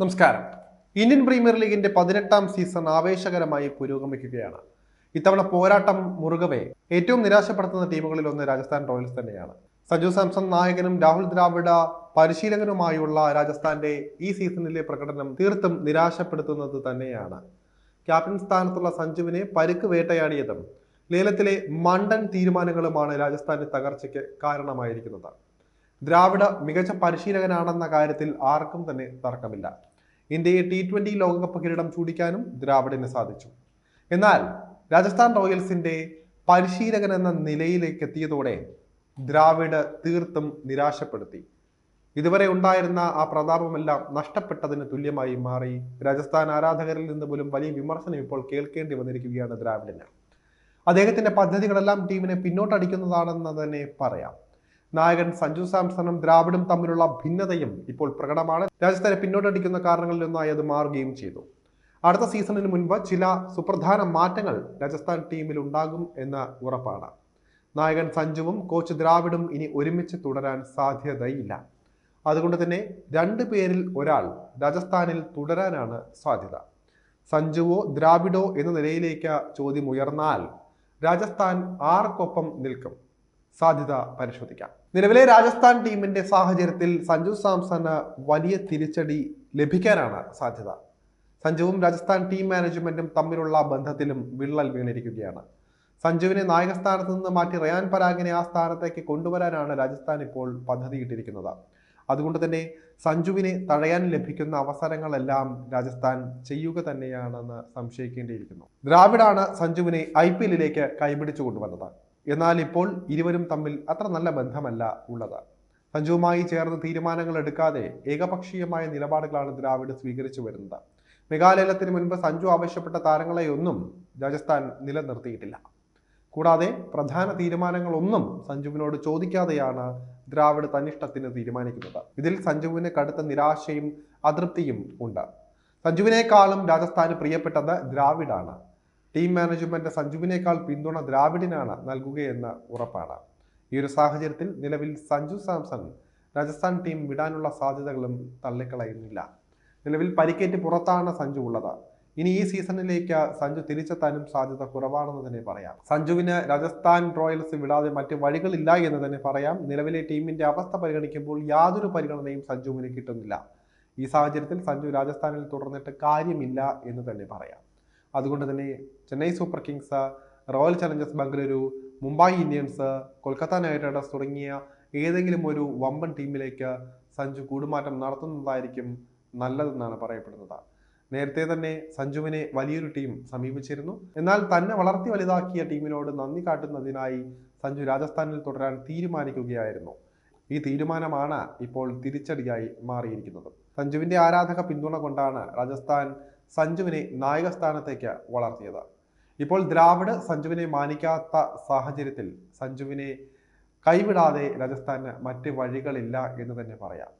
നമസ്കാരം. Indian premier ലീഗിന്റെ പതിനെട്ടാം സീസൺ ആവേശകരമായി പുരോഗമിക്കുകയാണ്. ഇത്തവണ പോരാട്ടം മുറുകവേ ഏറ്റവും നിരാശപ്പെടുത്തുന്ന ടീമുകളിൽ ഒന്ന് രാജസ്ഥാൻ റോയൽസ് തന്നെയാണ്. സഞ്ജു സാംസൺ നായകനും രാഹുൽ ദ്രാവിഡ പരിശീലകനുമായുള്ള രാജസ്ഥാന്റെ ഈ സീസണിലെ പ്രകടനം തീർത്തും നിരാശപ്പെടുത്തുന്നത് തന്നെയാണ്. ക്യാപ്റ്റൻ സ്ഥാനത്തുള്ള സഞ്ജുവിനെ പരുക്ക് വേട്ടയാടിയതും ലേലത്തിലെ മണ്ടൻ തീരുമാനങ്ങളുമാണ് രാജസ്ഥാന്റെ തകർച്ചയ്ക്ക് കാരണമായിരിക്കുന്നത്. ദ്രാവിഡ മികച്ച പരിശീലകനാണെന്ന കാര്യത്തിൽ ആർക്കും തന്നെ തർക്കമില്ല. ഇന്ത്യയെ ടി ട്വന്റി ലോകകപ്പ് കിരീടം ചൂടിക്കാനും ദ്രാവിഡിന് സാധിച്ചു. എന്നാൽ രാജസ്ഥാൻ റോയൽസിന്റെ പരിശീലകൻ എന്ന നിലയിലേക്ക് എത്തിയതോടെ ദ്രാവിഡ് തീർത്തും നിരാശപ്പെടുത്തി. ഇതുവരെ ഉണ്ടായിരുന്ന ആ പ്രതാപമെല്ലാം നഷ്ടപ്പെട്ടതിന് തുല്യമായി മാറി. രാജസ്ഥാൻ ആരാധകരിൽ നിന്ന് പോലും വലിയ വിമർശനം ഇപ്പോൾ കേൾക്കേണ്ടി വന്നിരിക്കുകയാണ് ദ്രാവിഡിന്. അദ്ദേഹത്തിന്റെ പദ്ധതികളെല്ലാം ടീമിനെ പിന്നോട്ടടിക്കുന്നതാണെന്ന് തന്നെ പറയാം. നായകൻ സഞ്ജു സാംസണും ദ്രാവിഡും തമ്മിലുള്ള ഭിന്നതയും ഇപ്പോൾ പ്രകടമാണ്. രാജസ്ഥാനെ പിന്നോട്ടടിക്കുന്ന കാരണങ്ങളിലൊന്നായി അത് മാറുകയും ചെയ്തു. അടുത്ത സീസണിന് മുൻപ് ചില സുപ്രധാന മാറ്റങ്ങൾ രാജസ്ഥാൻ ടീമിൽ ഉണ്ടാകും എന്ന ഉറപ്പാണ്. നായകൻ സഞ്ജുവും കോച്ച് ദ്രാവിഡും ഇനി ഒരുമിച്ച് തുടരാൻ സാധ്യതയില്ല. അതുകൊണ്ട് തന്നെ രണ്ടു പേരിൽ ഒരാൾ രാജസ്ഥാനിൽ തുടരാനാണ് സാധ്യത. സഞ്ജുവോ ദ്രാവിഡോ എന്ന നിലയിലേക്ക് ചോദ്യം ഉയർന്നാൽ രാജസ്ഥാൻ ആർക്കൊപ്പം നിൽക്കും? സാധ്യത പരിശോധിക്കാം. നിലവിലെ രാജസ്ഥാൻ ടീമിന്റെ സാഹചര്യത്തിൽ സഞ്ജു സാംസന് വലിയ തിരിച്ചടി ലഭിക്കാനാണ് സാധ്യത. സഞ്ജുവും രാജസ്ഥാൻ ടീം മാനേജ്മെന്റും തമ്മിലുള്ള ബന്ധത്തിലും വിള്ളൽ വീണിരിക്കുകയാണ്. സഞ്ജുവിനെ നായകസ്ഥാനത്ത് നിന്ന് മാറ്റി റയാൻ പരാഗിനെ ആ സ്ഥാനത്തേക്ക് കൊണ്ടുവരാനാണ് രാജസ്ഥാൻ ഇപ്പോൾ പദ്ധതിയിട്ടിരിക്കുന്നത്. അതുകൊണ്ട് തന്നെ സഞ്ജുവിനെ തടയാൻ ലഭിക്കുന്ന അവസരങ്ങളെല്ലാം രാജസ്ഥാൻ ചെയ്യുക തന്നെയാണെന്ന് സംശയിക്കേണ്ടിയിരിക്കുന്നു. ദ്രാവിഡാണ് സഞ്ജുവിനെ ഐ പി എല്ലിലേക്ക് കൈപിടിച്ചു കൊണ്ടുവന്നത് എന്നാൽ ഇപ്പോൾ ഇരുവരും തമ്മിൽ അത്ര നല്ല ബന്ധമല്ല ഉള്ളത്. സഞ്ജുവുമായി ചേർന്ന് തീരുമാനങ്ങൾ എടുക്കാതെ ഏകപക്ഷീയമായ നിലപാടുകളാണ് ദ്രാവിഡ് സ്വീകരിച്ചു വരുന്നത്. മെഘാലയത്തിന് മുൻപ് സഞ്ജു ആവശ്യപ്പെട്ട താരങ്ങളെയൊന്നും രാജസ്ഥാൻ നിലനിർത്തിയിട്ടില്ല. കൂടാതെ പ്രധാന തീരുമാനങ്ങളൊന്നും സഞ്ജുവിനോട് ചോദിക്കാതെയാണ് ദ്രാവിഡ് തന്നിഷ്ടത്തിന് തീരുമാനിക്കുന്നത്. ഇതിൽ സഞ്ജുവിന് കടുത്ത നിരാശയും അതൃപ്തിയും ഉണ്ട്. സഞ്ജുവിനേക്കാളും രാജസ്ഥാന് പ്രിയപ്പെട്ടത് ദ്രാവിഡാണ്. ടീം മാനേജ്മെന്റ് സഞ്ജുവിനേക്കാൾ പിന്തുണ ദ്രാവിഡിനാണ് നൽകുകയെന്ന് ഉറപ്പാണ്. ഈ ഒരു സാഹചര്യത്തിൽ നിലവിൽ സഞ്ജു സാംസൺ രാജസ്ഥാൻ ടീം വിടാനുള്ള സാധ്യതകളും തള്ളിക്കളയുന്നില്ല. നിലവിൽ പരിക്കേറ്റ് പുറത്താണ് സഞ്ജു ഉള്ളത്. ഇനി ഈ സീസണിലേക്ക് സഞ്ജു തിരിച്ചെത്താനും സാധ്യത കുറവാണെന്ന് തന്നെ പറയാം. സഞ്ജുവിന് രാജസ്ഥാൻ റോയൽസ് വിടാതെ മറ്റ് വഴികളില്ല എന്ന് തന്നെ പറയാം. നിലവിലെ ടീമിന്റെ അവസ്ഥ പരിഗണിക്കുമ്പോൾ യാതൊരു പരിഗണനയും സഞ്ജുവിന് കിട്ടുന്നില്ല. ഈ സാഹചര്യത്തിൽ സഞ്ജു രാജസ്ഥാനിൽ തുടർന്നിട്ട് കാര്യമില്ല എന്ന് തന്നെ പറയാം. അതുകൊണ്ട് തന്നെ Chennai Super Kings Royal Challengers Bengaluru Mumbai Indians Kolkata Knight Riders തുടങ്ങിയ ഏതെങ്കിലും ഒരു വമ്പൻ ടീമിലേക്ക് സഞ്ജു കൂടുമാറ്റം നടത്തുന്നതായിരിക്കും നല്ലതെന്നാണ് പറയപ്പെടുന്നത്. നേരത്തെ തന്നെ സഞ്ജുവിനെ വലിയൊരു ടീം സമീപിച്ചിരുന്നു. എന്നാൽ തന്നെ വളർത്തി വലുതാക്കിയ ടീമിനോട് നന്ദി കാട്ടുന്നതിനായി സഞ്ജു രാജസ്ഥാനിൽ തുടരാൻ തീരുമാനിക്കുകയായിരുന്നു. ഈ തീരുമാനമാണ് ഇപ്പോൾ തിരിച്ചടിയായി മാറിയിരിക്കുന്നത്. സഞ്ജുവിന്റെ ആരാധക പിന്തുണ കൊണ്ടാണ് രാജസ്ഥാൻ സഞ്ജുവിനെ നായക സ്ഥാനത്തേക്ക് വളർത്തിയത്. ഇപ്പോൾ ദ്രാവിഡ് സഞ്ജുവിനെ മാനിക്കാത്ത സാഹചര്യത്തിൽ സഞ്ജുവിനെ കൈവിടാതെ രാജസ്ഥാന് മറ്റ് വഴികളില്ല എന്ന് തന്നെ പറയാം.